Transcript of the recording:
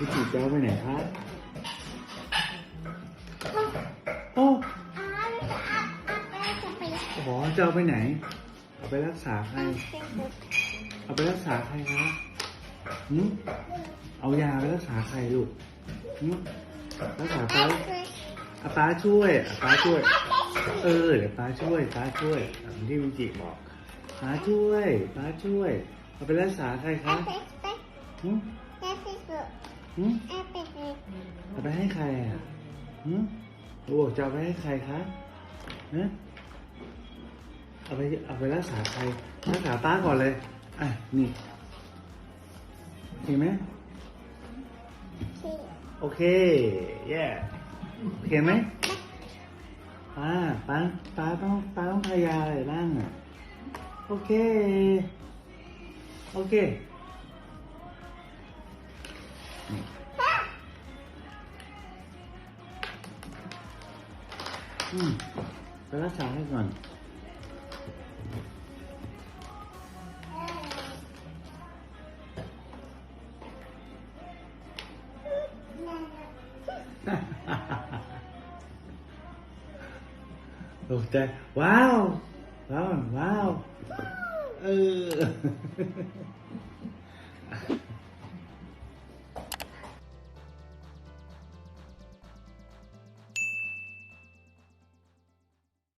พี่จีจะเอาไปไหนครับโอ้อาอาอาจะไปโหจะเอาไปไหน เอาไปรักษาใคร เอาไปรักษาใครครับหืมเอายาไปรักษาใครลูกหืมรักษาป้าอาป้าช่วยอาป้าช่วย เออเดี๋ยวป้าช่วยป้าช่วยตามที่วิจิบอกป้าช่วยป้าช่วย เอาไปรักษาใครครับหืม หืมเอาไปให้ใครอะหืมโอ้จะเอาไปให้ใครครับฮะเอาไปเอาไปรักษาใครรักษาป้าก่อนเลยอะนี่เห็นไหมโอเคแย่โอเคไหมป้าป้าป้าต้องป้าต้องทายาอะไรบ้างอะโอเค โอเค นี่อืมไปรักษาให้ก่